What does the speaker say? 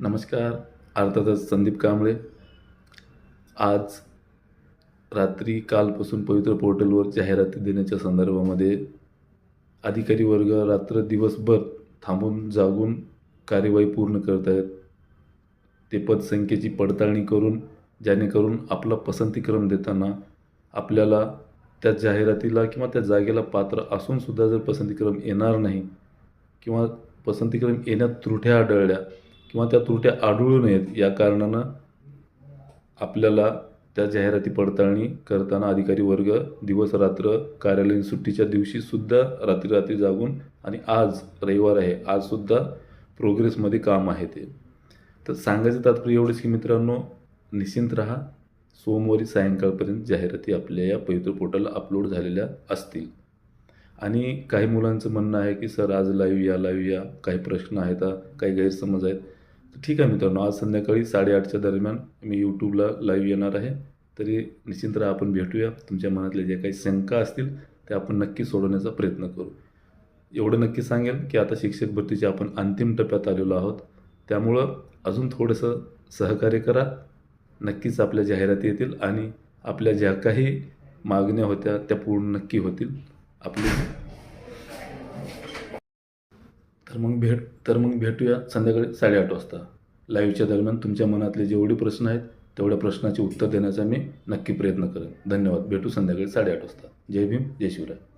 नमस्कार अर्थातच संदीप कांबळे. आज रात्री कालपासून पवित्र पोर्टलवर जाहिराती देण्याच्या संदर्भामध्ये अधिकारी वर्ग रात्र दिवसभर थांबून जागून कार्यवाही पूर्ण करत आहेत. ते पदसंख्येची पडताळणी करून जेणेकरून आपला पसंतीक्रम देताना आपल्याला त्या जाहिरातीला किंवा त्या जागेला पात्र असूनसुद्धा जर पसंतीक्रम येणार नाही किंवा पसंतीक्रम येण्यात त्रुट्या आढळल्या किंवा त्या त्रुट्या आढळू नयेत या कारणानं आपल्याला त्या जाहिराती पडताळणी करताना अधिकारी वर्ग दिवस रात्र कार्यालयीन सुट्टीच्या दिवशीसुद्धा रात्री रात्री जागून आणि आज रविवार आहे आजसुद्धा प्रोग्रेसमध्ये काम आहे ते. तर सांगायचं तात्पर्य एवढेच की मित्रांनो निश्चिंत राहा सोमवारी सायंकाळपर्यंत जाहिराती आपल्या या पवित्र पोर्टलला अपलोड झालेल्या असतील. आणि काही मुलांचं म्हणणं आहे की सर आज लाईव्ह या लाईव्ह या. काही प्रश्न आहेत काही गैरसमज आहेत. ठीक आहे मित्रांनो आज संध्याकाळी साडेआठच्या दरम्यान मी यूट्यूबला लाईव्ह येणार आहे. तरी निश्चिंत आपण भेटूया. तुमच्या मनातले जे काही शंका असतील ते आपण नक्की सोडवण्याचा प्रयत्न करू. एवढं नक्की सांगेल की आता शिक्षक भरतीच्या आपण अंतिम टप्प्यात आलेलो आहोत. त्यामुळं अजून थोडंसं सहकार्य करा. नक्कीच आपल्या जाहिराती येतील आणि आपल्या ज्या काही मागण्या होत्या त्या पूर्ण नक्की होतील. आपली तर मग भेट तर मग भेटूया संध्याकाळी साडेआठ वाजता. लाईव्हच्या दरम्यान तुमच्या मनातले जेवढे प्रश्न आहेत तेवढ्या प्रश्नाचे उत्तर देण्याचा मी नक्की प्रयत्न करेन. धन्यवाद. भेटू संध्याकाळी साडेआठ वाजता. जय भीम जय शिवराय.